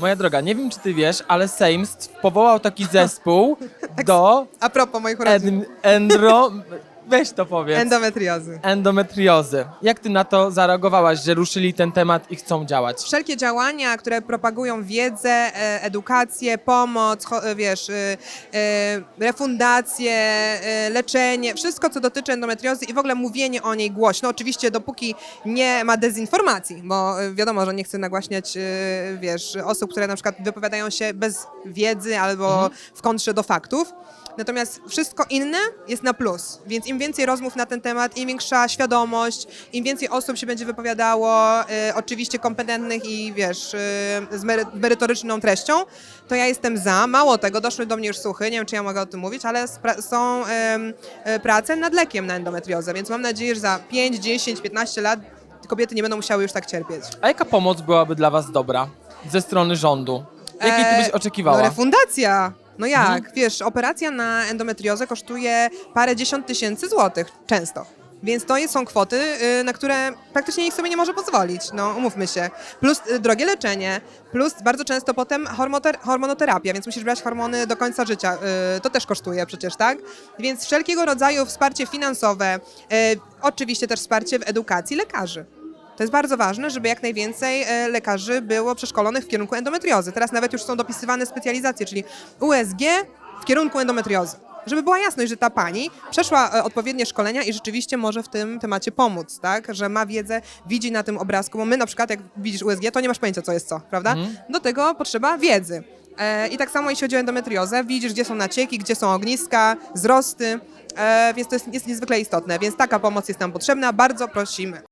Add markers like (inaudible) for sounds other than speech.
Moja droga, nie wiem czy ty wiesz, ale Sejm powołał taki zespół (laughs) do A propos moich urodzin. en, endro... Weź to powiedz. Endometriozy. Endometriozy. Jak ty na to zareagowałaś, że ruszyli ten temat i chcą działać? Wszelkie działania, które propagują wiedzę, e, edukację, pomoc, cho- e, wiesz, e, e, refundację, e, leczenie, wszystko co dotyczy endometriozy i w ogóle mówienie o niej głośno. Oczywiście dopóki nie ma dezinformacji, bo e, wiadomo, że nie chcę nagłaśniać, e, wiesz, osób, które na przykład wypowiadają się bez wiedzy albo w kontrze do faktów. Natomiast wszystko inne jest na plus, więc im więcej rozmów na ten temat, im większa świadomość, im więcej osób się będzie wypowiadało, y, oczywiście kompetentnych i wiesz, y, z mery- merytoryczną treścią, to ja jestem za. Mało tego, doszły do mnie już słuchy, nie wiem czy ja mogę o tym mówić, ale są y, prace nad lekiem na endometriozę, więc mam nadzieję, że za 5, 10, 15 lat kobiety nie będą musiały już tak cierpieć. A jaka pomoc byłaby dla was dobra ze strony rządu? Jakiej ty byś E, oczekiwała? No refundacja. No jak? Mhm. Wiesz, operacja na endometriozę kosztuje parę dziesiąt tysięcy złotych często. Więc to są kwoty, y, na które praktycznie nikt sobie nie może pozwolić, no umówmy się. Plus y, drogie leczenie, plus bardzo często potem hormonoterapia, więc musisz brać hormony do końca życia. y, To też kosztuje przecież, tak? Więc wszelkiego rodzaju wsparcie finansowe, oczywiście też wsparcie w edukacji lekarzy. To jest bardzo ważne, żeby jak najwięcej e, lekarzy było przeszkolonych w kierunku endometriozy. Teraz nawet już są dopisywane specjalizacje, czyli USG w kierunku endometriozy. Żeby była jasność, że ta pani przeszła e, odpowiednie szkolenia i rzeczywiście może w tym temacie pomóc, tak? Że ma wiedzę, widzi na tym obrazku, bo my na przykład jak widzisz USG, to nie masz pojęcia co jest co, prawda? Do tego potrzeba wiedzy. E, I tak samo jeśli chodzi o endometriozę, widzisz gdzie są nacieki, gdzie są ogniska, wzrosty, e, więc to jest, jest niezwykle istotne, więc taka pomoc jest nam potrzebna, bardzo prosimy.